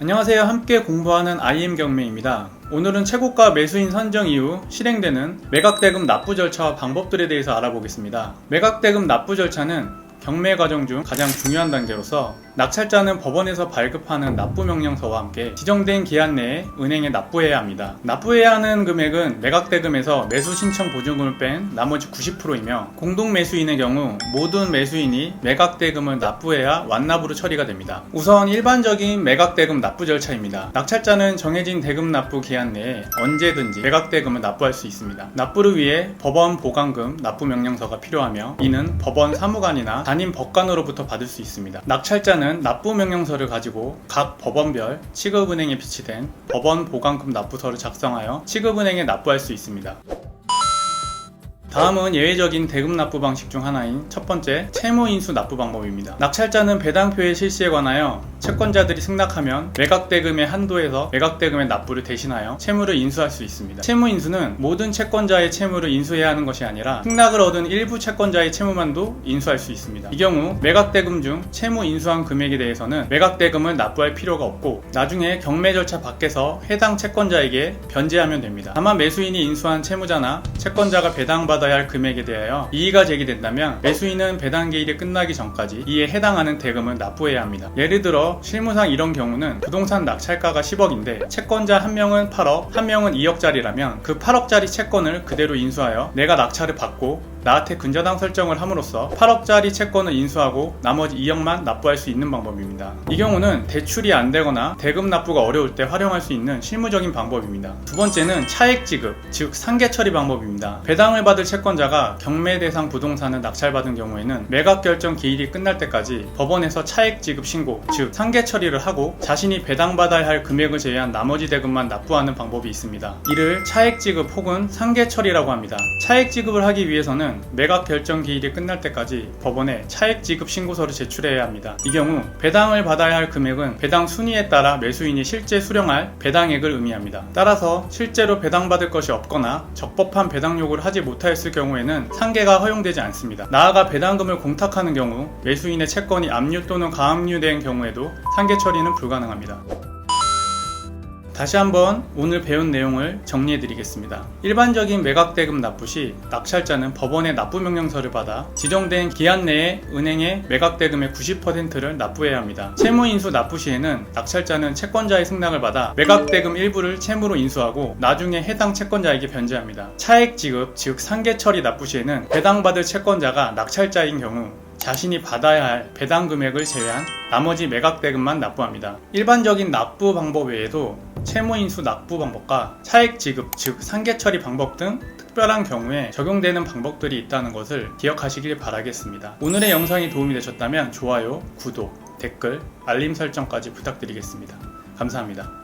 안녕하세요. 함께 공부하는 IM 경매입니다. 오늘은 최고가 매수인 선정 이후 실행되는 매각대금 납부 절차와 방법들에 대해서 알아보겠습니다. 매각대금 납부 절차는 경매 과정 중 가장 중요한 단계로서 낙찰자는 법원에서 발급하는 납부 명령서와 함께 지정된 기한 내에 은행에 납부해야 합니다. 납부해야 하는 금액은 매각대금에서 매수 신청 보증금을 뺀 나머지 90%이며 공동 매수인의 경우 모든 매수인이 매각대금을 납부해야 완납으로 처리가 됩니다. 우선 일반적인 매각대금 납부 절차입니다. 낙찰자는 정해진 대금 납부 기한 내에 언제든지 매각대금을 납부할 수 있습니다. 납부를 위해 법원 보관금 납부 명령서가 필요하며 이는 법원 사무관이나 담임 법관으로부터 받을 수 있습니다. 낙찰자는 납부 명령서를 가지고 각 법원별 취급은행에 비치된 법원 보관금 납부서를 작성하여 취급은행에 납부할 수 있습니다. 다음은 예외적인 대금 납부 방식 중 하나인 첫 번째 채무 인수 납부 방법입니다. 낙찰자는 배당표의 실시에 관하여 채권자들이 승낙하면 매각대금의 한도에서 매각대금의 납부를 대신하여 채무를 인수할 수 있습니다. 채무 인수는 모든 채권자의 채무를 인수해야 하는 것이 아니라 승낙을 얻은 일부 채권자의 채무만도 인수할 수 있습니다. 이 경우 매각대금 중 채무 인수한 금액에 대해서는 매각대금을 납부할 필요가 없고 나중에 경매 절차 밖에서 해당 채권자에게 변제하면 됩니다. 다만 매수인이 인수한 채무자나 채권자가 배당받아 야 할 금액에 대하여 이의가 제기된다면 매수인은 배당 기일이 끝나기 전까지 이에 해당하는 대금을 납부해야 합니다. 예를 들어 실무상 이런 경우는 부동산 낙찰가가 10억인데 채권자 한 명은 8억, 한 명은 2억짜리라면 그 8억짜리 채권을 그대로 인수하여 내가 낙찰을 받고 나한테 근저당 설정을 함으로써 8억짜리 채권을 인수하고 나머지 2억만 납부할 수 있는 방법입니다. 이 경우는 대출이 안 되거나 대금 납부가 어려울 때 활용할 수 있는 실무적인 방법입니다. 두 번째는 차액 지급, 즉 상계 처리 방법입니다. 배당을 받을 채권자가 경매 대상 부동산을 낙찰받은 경우에는 매각 결정 기일이 끝날 때까지 법원에서 차액 지급 신고, 즉 상계 처리를 하고 자신이 배당받아야 할 금액을 제외한 나머지 대금만 납부하는 방법이 있습니다. 이를 차액 지급 혹은 상계 처리라고 합니다. 차액 지급을 하기 위해서 는 매각 결정 기일이 끝날 때까지 법원에 차액 지급 신고서를 제출해야 합니다. 이 경우 배당을 받아야 할 금액은 배당 순위에 따라 매수인이 실제 수령할 배당액을 의미합니다. 따라서 실제로 배당받을 것이 없거나 적법한 배당 요구를 하지 못하였을 경우에는 상계가 허용되지 않습니다. 나아가 배당금을 공탁하는 경우 매수인의 채권이 압류 또는 가압류된 경우에도 상계 처리는 불가능합니다. 다시 한번 오늘 배운 내용을 정리해 드리겠습니다. 일반적인 매각대금 납부 시 낙찰자는 법원의 납부 명령서를 받아 지정된 기한 내에 은행에 매각대금의 90%를 납부해야 합니다. 채무 인수 납부 시에는 낙찰자는 채권자의 승낙을 받아 매각대금 일부를 채무로 인수하고 나중에 해당 채권자에게 변제합니다. 차액 지급, 즉 상계 처리 납부 시에는 배당받을 채권자가 낙찰자인 경우 자신이 받아야 할 배당 금액을 제외한 나머지 매각 대금만 납부합니다. 일반적인 납부 방법 외에도 채무인수 납부 방법과 차액 지급, 즉 상계 처리 방법 등 특별한 경우에 적용되는 방법들이 있다는 것을 기억하시길 바라겠습니다. 오늘의 영상이 도움이 되셨다면 좋아요, 구독, 댓글, 알림 설정까지 부탁드리겠습니다. 감사합니다.